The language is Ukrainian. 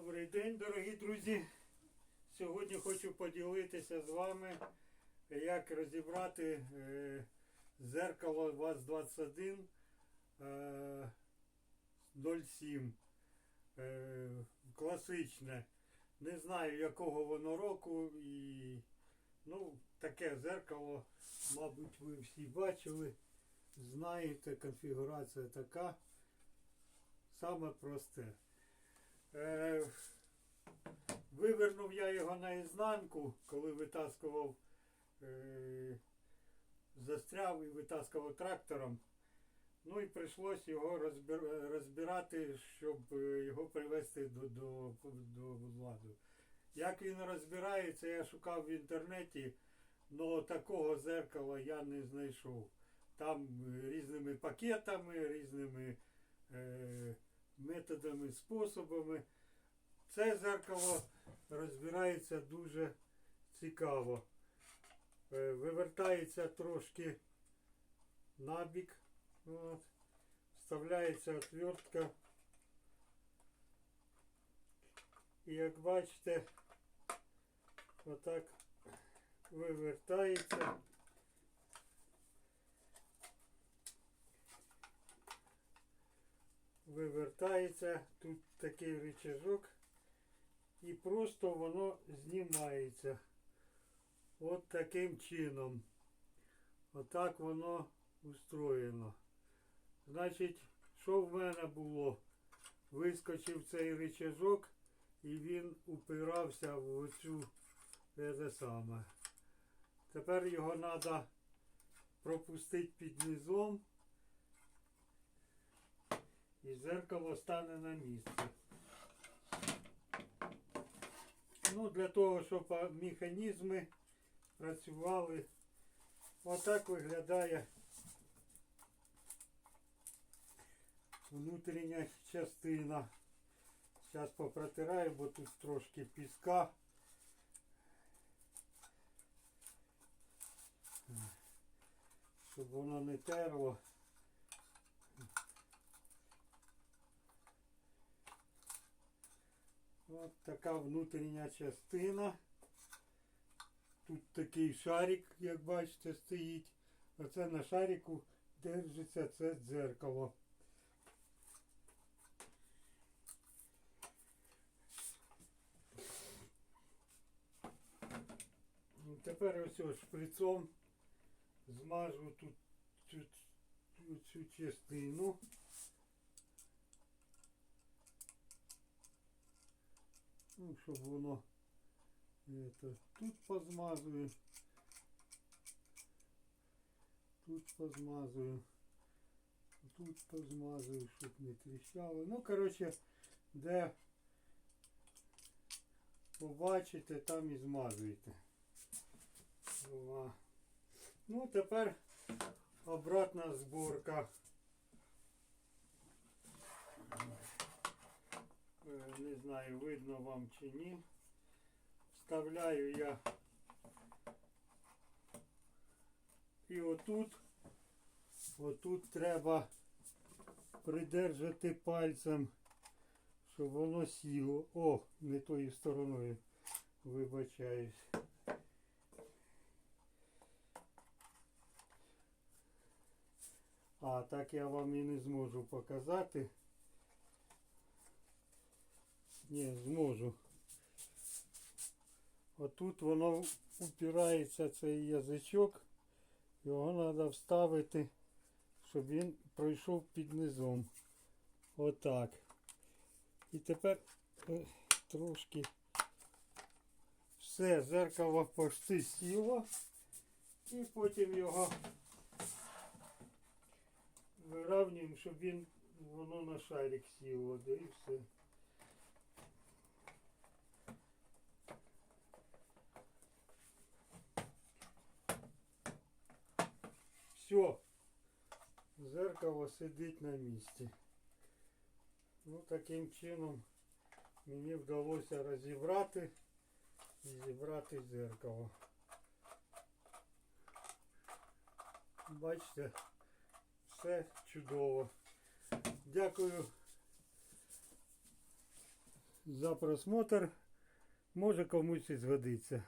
Добрий день, дорогі друзі. Сьогодні хочу поділитися з вами, як розібрати е, зеркало ВАЗ-21 е, 07. Е, класичне. Не знаю якого воно року і ну, таке зеркало, мабуть, ви всі бачили. Знаєте, конфігурація така. Саме просте. Е, вивернув я його наізнанку, коли витаскував, е, застряв і витаскував трактором. Ну і прийшлось його розбир, розбирати, щоб е, його привести до, до, до ладу. Як він розбирається, я шукав в інтернеті, але такого зеркала я не знайшов. Там різними пакетами, різними методами, способами. Це зеркало розбирається дуже цікаво. Е, Вивертається трошки набік. От. Вставляється отвертка. І як бачите, отак вивертається. Вивертається, тут такий рычажок і просто воно знімається. От таким чином. Отак воно устроєно. Значить, що в мене було? Вискочив цей рычажок і він упирався в оцю те саме. Тепер його треба пропустити під низом і зеркало стане на місце. Ну, для того, щоб механізми працювали. Отак виглядає внутрішня частина. Зараз попротираю, бо тут трошки піска. Щоб воно не терло. От така внутрішня частина. Тут такий шарик, як бачите, стоїть. Оце на шарику держиться це дзеркало. Тепер ось ось шприцом змажу тут цю, цю частину. Ну, щоб воно это, тут позмазую. Тут позмазую. Тут позмазую, щоб не тріщало. Ну, коротше, де побачите, там і змазуєте. О. Ну, тепер обратна зборка. Знаю, видно вам чи ні. Вставляю я і отут, отут треба придержати пальцем, щоб воно сіло. О, не тою стороною вибачаюсь. А, так я вам і не зможу показати. Ні, зможу. Отут воно упирається цей язичок. Його треба вставити, щоб він пройшов під низом. Отак. І тепер е, трошки все, зеркало почти сіло. І потім його виравнюємо, щоб він воно на шарик сіло, да і все. Все. Зеркало сидить на місці. Ну, таким чином мені вдалося розібрати і зібрати зеркало. Бачите, все чудово. Дякую за просмотр. Може комусь і згодиться.